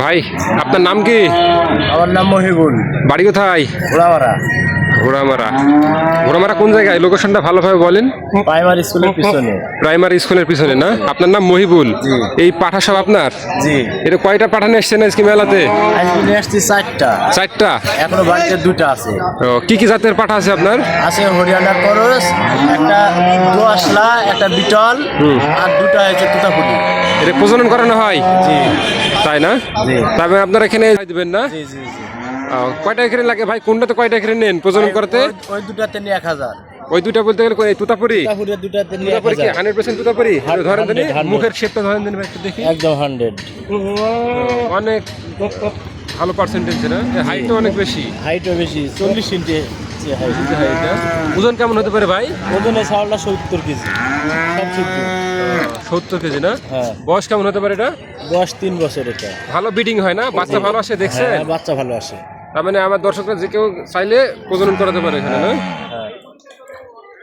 ভাই আপনার নাম কি? আমার নাম মহিবুল। বাড়ি কোথায়? ঘোড়ামারা। ঘোড়ামারা। ঘোড়ামারা কোন জায়গায়? লোকেশনটা ভালোভাবে বলেন। প্রাইমারি স্কুলের পিছনে। প্রাইমারি স্কুলের পিছনে না? আপনার নাম মহিবুল। এই পাঠা সব আপনার? জি। এটা কয়টা পাঠানো এসছেন আজকে মেলাতে? আজকে নিয়ে আসছি চারটা। চারটা? এখনও বাড়িতে দুটা আছে। ও, কি কি জাতের পাঠা আছে আপনার? আছে হরিয়ানার করস একটা দোয়াশলা একটা বিটল আর দুটা হয়েছে তুতাপুরি এটা প্রজনন করানো হয়? জি। তাই না। তবে আপনারা এখানে দিবেন না? জি জি জি। ও, কয়টা এখানে লাগে ভাই? কোনটাতে কয়টা এখানে নেন প্রজনন করতে? ওই- দুটাতে নিয়ে এক হাজার। ওই দুটা বলতে গেলে কই, এই তুতাপুরি? তুতাপুরি কি? Hundred percent Totapuri? ধরেন দিনি 100, মুখের শেপটা ধরেন দিনি ভাই একটু দেখি। একদম হান্ড্রেড। অনেক ভালো পার্সেন্টেজ না? হাইটটা অনেক বেশি। হাইটও বেশি চল্লিশ ইঞ্চি হাইট ওজন কেমন হতে পারে ভাই? ওজনে চাউলটা সত্তর কেজি। সব সিদ্ধ সত্তর কেজি না? হ্যাঁ। বয়স কেমন হতে পারে এটা? দশ তিন বছর এটা। ভালো বিডিং হয় না? বাচ্চা ভালো আসে দেখছে? হ্যাঁ বাচ্চা ভালো আসে। তার মানে আমার দর্শকরা যে কেউ চাইলে প্রজনন করাতে পারে এখানে না? হ্যাঁ।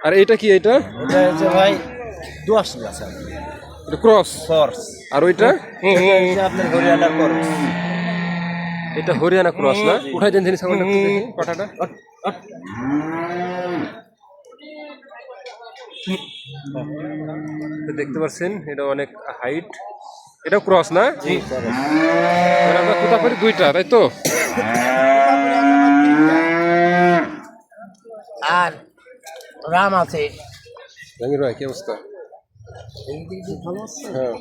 আর এইটা কি এটা? এটা হচ্ছে ভাই দোয়াশ আছে এটা ক্রস? ফর্স আর ওইটা? আপনার হরিয়ানার করস। এটা হরিয়ানা ক্রস না? উঠাই দেন জিনিস পাঠাটা দেখতে পাচ্ছেন এটা অনেক হাইট এটা ক্রস না? কোথা করি দুইটা তাই তো? আর রাম আছে। ভাই কি অবস্থা? হ্যাঁ।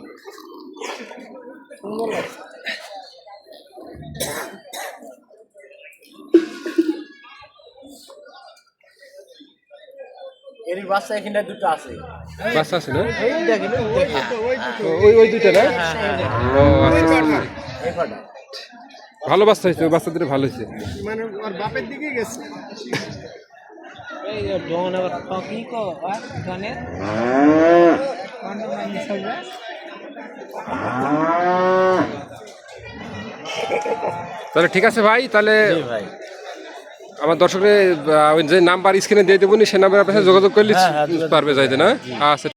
এর বাচ্চা এখানে দুটো আছে। বাচ্চা আছে না? ওই ওই দুইটা না? ও আচ্ছা আচ্ছা, আচ্ছা। এই কটা? ভালো বাচ্চা হয়েছে বাচ্চা দুটো ভালো হয়েছে। এই যে ডন আবার কি কো আর ডনের কোন মানে সবে তাহলে ঠিক আছে ভাই তাহলে ভাই। আমার দর্শকের যে নাম্বার স্ক্রিনে দিয়ে দেবো সে নাম্বার আপনার সাথে যোগাযোগ করলে হ্যাঁ, হ্যাঁ, পারবে যাইতে না? আচ্ছা